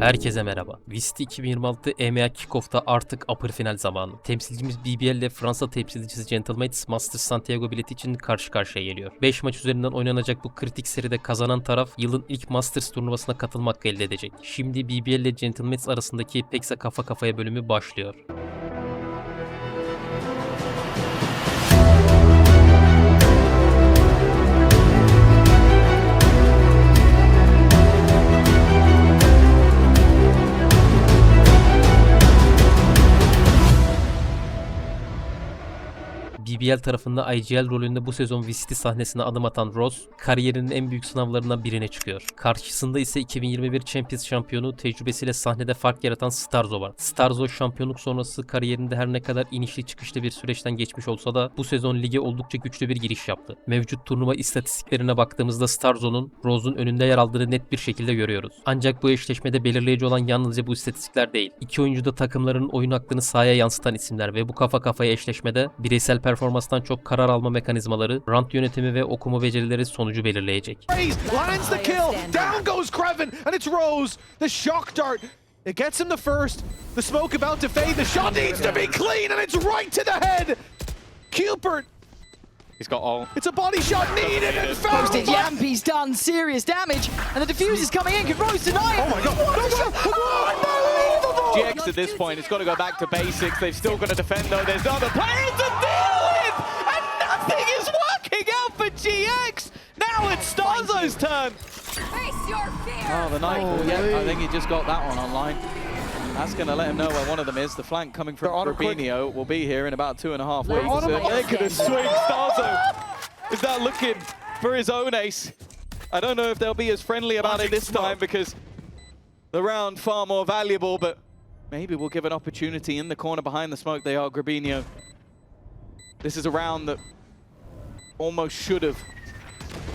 Herkese merhaba. Visti 2026 EMEA Kickoff'ta artık upper final zamanı. Temsilcimiz BBL ile Fransa temsilcisi Gentlemates Masters Santiago bileti için karşı karşıya geliyor. 5 maç üzerinden oynanacak bu kritik seride kazanan taraf yılın ilk Masters turnuvasına katılma hakkı elde edecek. Şimdi BBL ile Gentlemates arasındaki Peksa kafa kafaya bölümü başlıyor. BBL tarafında IGL rolünde bu sezon Visti sahnesine adım atan Ross, kariyerinin en büyük sınavlarından birine çıkıyor. Karşısında ise 2021 Champions şampiyonu tecrübesiyle sahnede fark yaratan Starzo var. Starzo şampiyonluk sonrası kariyerinde her ne kadar inişli çıkışlı bir süreçten geçmiş olsa da bu sezon lige oldukça güçlü bir giriş yaptı. Mevcut turnuva istatistiklerine baktığımızda Starzo'nun Rose'un önünde yer aldığını net bir şekilde görüyoruz. Ancak bu eşleşmede belirleyici olan yalnızca bu istatistikler değil. İki oyuncu da takımların oyun aklını sahaya yansıtan isimler ve bu kafa kafaya eşleşmede bireysel performanstan çok karar alma mekanizmaları, rant yönetimi ve okuma becerileri sonucu belirleyecek. Lands the kill. Down goes Creven, and it's Rose. The shock dart. It gets him the first. The smoke about to fade. The shot needs to be clean, and it's right to the head. Cupert. He's got all. It's a body shot needed and found. Posted Yampi's done serious damage, and the diffuser's coming in. Can Rose deny it? Oh my god. What a shot! Unbelievable! GX at this point, it's got to go back to basics. They've still got to defend though. There's other players GX. Now it's Starzo's turn. Face your fear. Oh, the knight. yeah, I think he just got that one online. That's going to let him know where one of them is. The flank coming from They're on him quick. Rubinho will be here in about two and a half They're weeks. on. They're going to swing Starzo. Is that looking for his own ace? I don't know if they'll be as friendly about it this time because the round far more valuable, but maybe we'll give an opportunity in the corner behind the smoke. They are Grabinho. This is a round that almost should have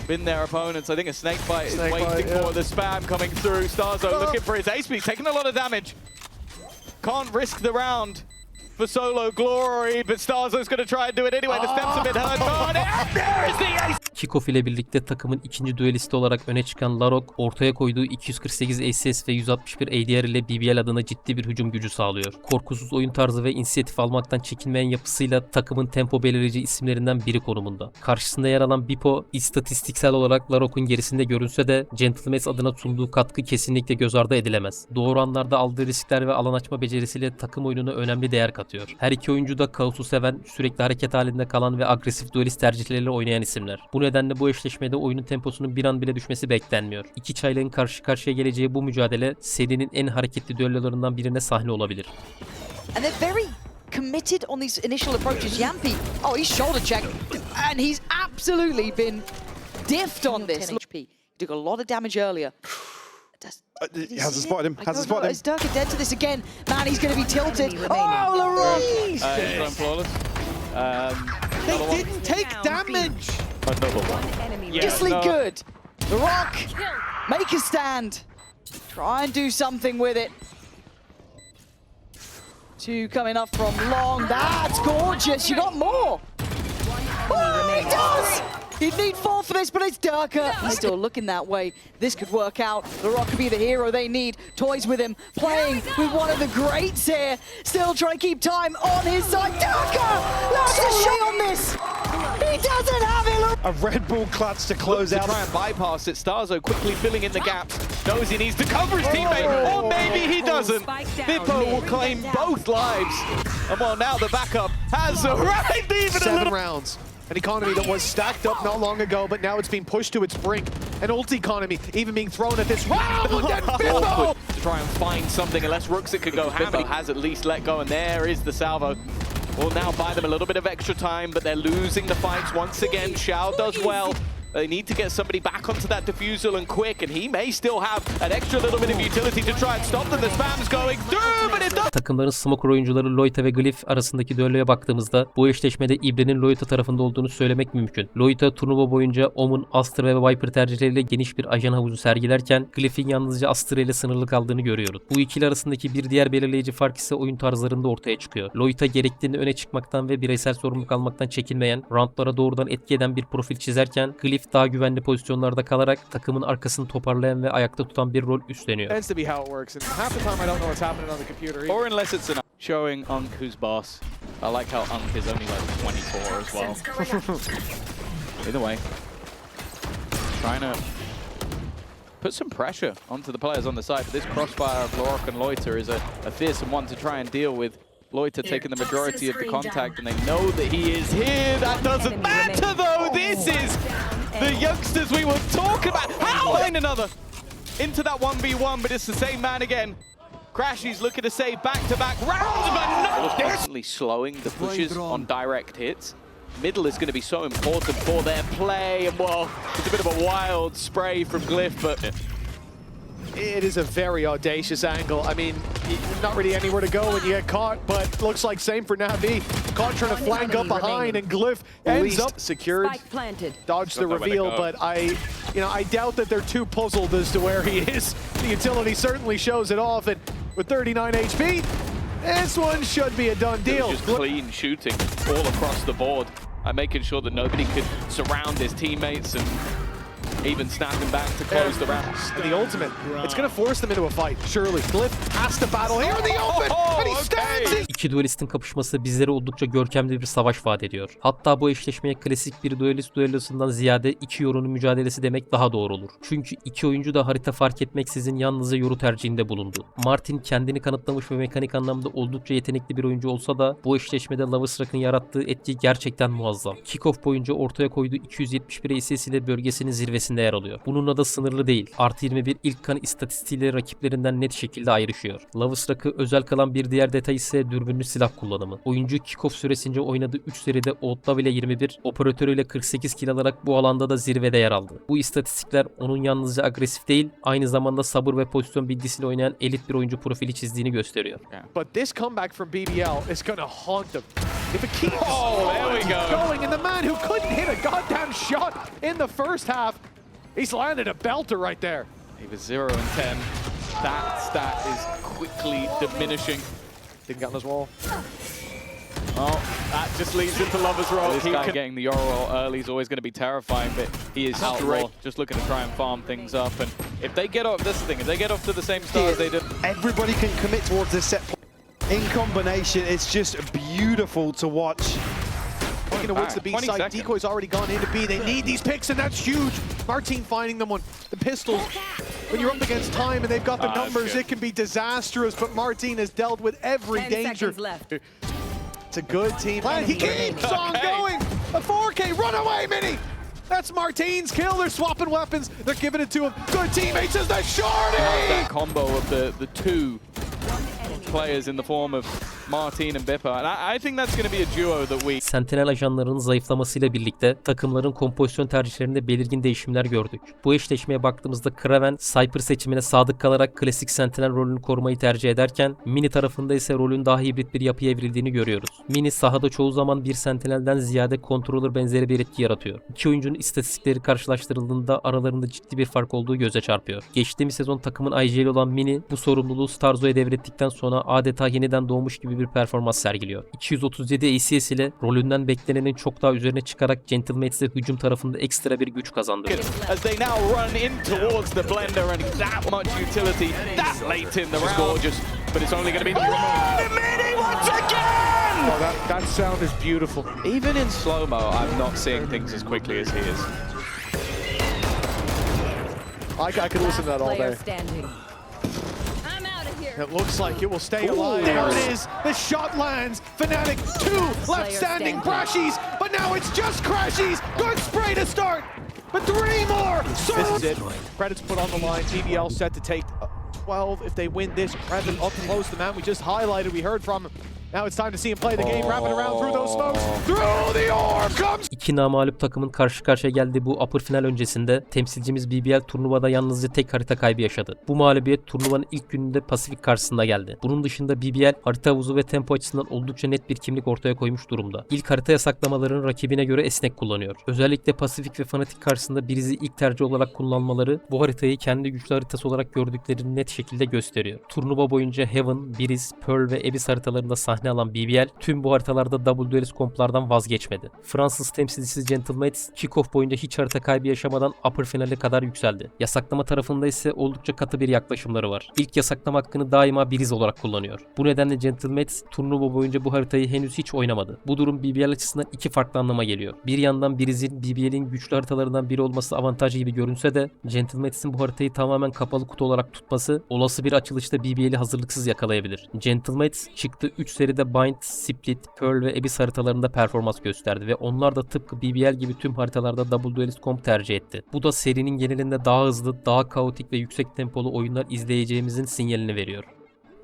been their opponents. I think a snake bite is waiting bite, yeah. for the spam coming through. Starzo Oh. looking for his ace, he's taking a lot of damage. Can't risk the round for solo glory, but Starzo's going to try and do it anyway. The steps a bit hurt. on, and there is the ace. Kickoff ile birlikte takımın ikinci düelisti olarak öne çıkan Larok, ortaya koyduğu 248 ACS ve 161 ADR ile BBL adına ciddi bir hücum gücü sağlıyor. Korkusuz oyun tarzı ve inisiyatif almaktan çekinmeyen yapısıyla takımın tempo belirleyici isimlerinden biri konumunda. Karşısında yer alan Bipo, istatistiksel olarak Larok'un gerisinde görünse de Gentlemans adına sunduğu katkı kesinlikle göz ardı edilemez. Doğru anlarda aldığı riskler ve alan açma becerisiyle takım oyununa önemli değer katıyor. Her iki oyuncu da kaosu seven, sürekli hareket halinde kalan ve agresif duelist tercihleriyle oynayan isimler. Bu nedenle bu eşleşmede oyunun temposunun bir an bile düşmesi beklenmiyor. İki çaylığın karşı karşıya geleceği bu mücadele serinin en hareketli düellolarından birine sahne olabilir. And they're very committed on these initial approaches. Yampi, oh, he's shoulder checked, and he's absolutely been diffed on this. 10 HP. He took a lot of damage earlier. Does, he hasn't spotted him, hasn't spotted him. Is Durka dead to this again? Man, he's going to be tilted. Oh, Laurent! Uh, flawless. Um, They didn't take damage. Another one. Enemy Yeah. Just no. good. The Rock, make a stand. Try and do something with it. Two coming up from long. That's gorgeous. You got more. Oh, he does. You'd need four for this, but it's Durka. He's still looking that way. This could work out. The Rock could be the hero they need. Toys with him, playing with one of the greats here. Still trying to keep time on his side. Durka! Last a shot on this. He doesn't have it. A Red Bull clutch to close to out. try and bypass it. Starzo quickly filling in the gaps. Knows he needs to cover his teammate, oh! or maybe he doesn't. Spike. Bippo will claim both lives. And well, now the backup has arrived even a Seven little. rounds. An economy that was stacked up not long ago, but now it's being pushed to its brink. An ult economy even being thrown at this round. And then Bimbo! To try and find something unless Rooksit could go hammer. has at least let go, and there is the salvo. Will now buy them a little bit of extra time, but they're losing the fights once again. Shao does well. They need to get somebody back onto that diffusal and quick, and he may still have an extra little bit of utility to try and stop them. The spam's going through, Takımların smoker oyuncuları Loita ve Glyph arasındaki düelloya baktığımızda bu eşleşmede İbre'nin Loita tarafında olduğunu söylemek mümkün. Loita turnuva boyunca Omen, Astra ve Viper tercihleriyle geniş bir ajan havuzu sergilerken Glyph'in yalnızca Astra ile sınırlı kaldığını görüyoruz. Bu ikili arasındaki bir diğer belirleyici fark ise oyun tarzlarında ortaya çıkıyor. Loita gerektiğinde öne çıkmaktan ve bireysel sorumluluk almaktan çekinmeyen, roundlara doğrudan etki eden bir profil çizerken Glyph daha güvenli pozisyonlarda kalarak takımın arkasını toparlayan ve ayakta tutan bir rol üstleniyor. Tends to be how it works, and half the time I don't know what's happening on the computer. either. Or unless it's an showing Unk who's boss. I like how Unk is only like 24 as well. Either way. Trying to put some pressure onto the players on the side. But this crossfire of Lorok and Loiter is a, a fearsome one to try and deal with. Loiter taking the majority of the contact, and they know that he is here. That doesn't matter though. This is the youngsters we were talking about. How? Find another into that 1v1, but it's the same man again. Crashy's looking to save back-to-back rounds, but no! Constantly slowing the pushes on direct hits. Middle is going to be so important for their play, and well, it's a bit of a wild spray from Glyph, but It is a very audacious angle. I mean, not really anywhere to go when you get caught, but looks like same for Navi. Caught trying to flank up behind, and Glyph ends up secured. Spike. Dodged the Got nowhere to reveal, but I, you know, I doubt that they're too puzzled as to where he is. The utility certainly shows it off, and with 39 HP, this one should be a done deal. just clean shooting all across the board. I'm making sure that nobody could surround his teammates and even snapping back to close the round. the ultimate. It's going to force them into a fight, surely. Glyph has to battle here in the open, and he Oh, stands okay. it. İki duelistin kapışması bizlere oldukça görkemli bir savaş vaat ediyor. Hatta bu eşleşmeye klasik bir duelist duellosundan ziyade iki yorunun mücadelesi demek daha doğru olur. Çünkü iki oyuncu da harita fark etmeksizin yalnızca yoru tercihinde bulundu. Martin kendini kanıtlamış ve mekanik anlamda oldukça yetenekli bir oyuncu olsa da bu eşleşmede Lavasrak'ın yarattığı etki gerçekten muazzam. Kickoff boyunca ortaya koyduğu 271 ACS ile bölgesinin zirvesinde yer alıyor. Bununla da sınırlı değil. Artı 21 ilk kan istatistiğiyle rakiplerinden net şekilde ayrışıyor. Lavasrak'ı özel kalan bir diğer detay ise dürbünlü silah kullanımı. Oyuncu kickoff süresince oynadığı 3 seride Outlaw ile 21, operatörüyle 48 kill alarak bu alanda da zirvede yer aldı. Bu istatistikler onun yalnızca agresif değil, aynı zamanda sabır ve pozisyon bilgisiyle oynayan elit bir oyuncu profili çizdiğini gösteriyor. But this comeback from BBL is to haunt them. If it keeps Oh, there we go. going, and the man who couldn't hit a goddamn shot in the first half, he's landed a belter right there. He was 0 and 10. That stat is quickly diminishing. Didn't get on his wall. Oh, that just leads into Lover's Roll. This He guy can- getting the Euro early is always going to be terrifying, but he is outlaw, just looking to try and farm things up. And if they get off, this thing, if they get off to the same start as they did, Everybody can commit towards this set play. In combination, it's just beautiful to watch. Looking towards the B 20 side. seconds. Decoy's already gone into B. They need these picks, and that's huge. Martin finding them on the pistols. When you're up against time and they've got the Ah, numbers, it can be disastrous. But Martin has dealt with every Ten danger. seconds left. It's a good team. plan. He Enemy keeps on Okay. going. A 4K runaway mini. That's Martin's kill. They're swapping weapons. They're giving it to him. Good teammates as the shorty. that combo of the, the two players in the form of Martin and Bipper. And I, I think that's going to be a duo that we Sentinel ajanlarının zayıflamasıyla birlikte takımların kompozisyon tercihlerinde belirgin değişimler gördük. Bu eşleşmeye baktığımızda Kraven, Cypher seçimine sadık kalarak klasik Sentinel rolünü korumayı tercih ederken Mini tarafında ise rolün daha hibrit bir yapıya evrildiğini görüyoruz. Mini sahada çoğu zaman bir Sentinel'den ziyade controller benzeri bir etki yaratıyor. İki oyuncunun istatistikleri karşılaştırıldığında aralarında ciddi bir fark olduğu göze çarpıyor. Geçtiğimiz sezon takımın IGL olan Mini bu sorumluluğu Starzo'ya devrettikten sonra adeta yeniden doğmuş gibi bir performans sergiliyor. 237 ACS ile rolünden beklenenin çok daha üzerine çıkarak Gentlemates'e hücum tarafında ekstra bir güç kazandırıyor. as they now run in towards the blender and that much utility that late in the round. gorgeous, but it's only going to be Mini once again. Oh, that, that sound is beautiful. Even in slow mo, I'm not seeing things as quickly as he is. I, I could listen to that all day. standing. It looks like it will stay alive. There it is. The shot lands. Fnatic two left standing. standing. Crashies, but now it's just Crashies. Good spray to start, but three more. So this is it. Credits put on the line. TBL set to take uh, 12 if they win this. Kreven up close. The man we just highlighted. We heard from him. Now it's time to see him play the game. Wrapping around through those smokes. Through the orb comes. İki namalup takımın karşı karşıya geldiği bu upper final öncesinde temsilcimiz BBL turnuvada yalnızca tek harita kaybı yaşadı. Bu mağlubiyet turnuvanın ilk gününde Pasifik karşısında geldi. Bunun dışında BBL harita havuzu ve tempo açısından oldukça net bir kimlik ortaya koymuş durumda. İlk harita yasaklamalarını rakibine göre esnek kullanıyor. Özellikle Pasifik ve Fnatic karşısında Briz'i ilk tercih olarak kullanmaları bu haritayı kendi güçlü haritası olarak gördüklerini net şekilde gösteriyor. Turnuva boyunca Heaven, Briz, Pearl ve Abyss haritalarında sahne sahne alan BBL tüm bu haritalarda Double Duelist komplardan vazgeçmedi. Fransız temsilcisi Gentlemates kickoff boyunca hiç harita kaybı yaşamadan upper finale kadar yükseldi. Yasaklama tarafında ise oldukça katı bir yaklaşımları var. İlk yasaklama hakkını daima biriz olarak kullanıyor. Bu nedenle Gentlemates turnuva boyunca bu haritayı henüz hiç oynamadı. Bu durum BBL açısından iki farklı anlama geliyor. Bir yandan Biriz'in BBL'in güçlü haritalarından biri olması avantajı gibi görünse de Gentlemates'in bu haritayı tamamen kapalı kutu olarak tutması olası bir açılışta BBL'i hazırlıksız yakalayabilir. Gentlemates çıktığı 3 seride Bind, Split, Pearl ve Abyss haritalarında performans gösterdi ve onlar da tıpkı BBL gibi tüm haritalarda Double Duelist Comp tercih etti. Bu da serinin genelinde daha hızlı, daha kaotik ve yüksek tempolu oyunlar izleyeceğimizin sinyalini veriyor.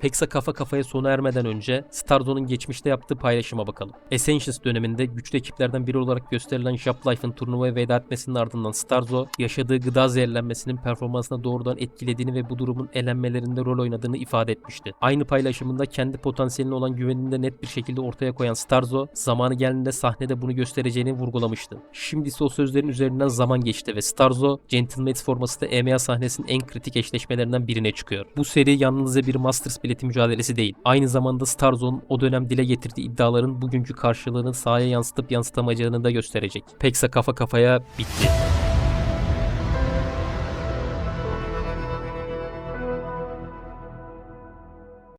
Pexa kafa kafaya sona ermeden önce Starzone'un geçmişte yaptığı paylaşıma bakalım. Essentials döneminde güçlü ekiplerden biri olarak gösterilen Japlife'ın turnuvaya veda etmesinin ardından Starzo, yaşadığı gıda zehirlenmesinin performansına doğrudan etkilediğini ve bu durumun elenmelerinde rol oynadığını ifade etmişti. Aynı paylaşımında kendi potansiyeline olan güvenini de net bir şekilde ortaya koyan Starzo, zamanı geldiğinde sahnede bunu göstereceğini vurgulamıştı. Şimdi ise o sözlerin üzerinden zaman geçti ve Starzo, Gentlemates forması da EMEA sahnesinin en kritik eşleşmelerinden birine çıkıyor. Bu seri yalnızca bir Masters bileti mücadelesi değil. Aynı zamanda Starzone'un o dönem dile getirdiği iddiaların bugünkü karşılığını sahaya yansıtıp yansıtamayacağını da gösterecek. Pexa kafa kafaya bitti.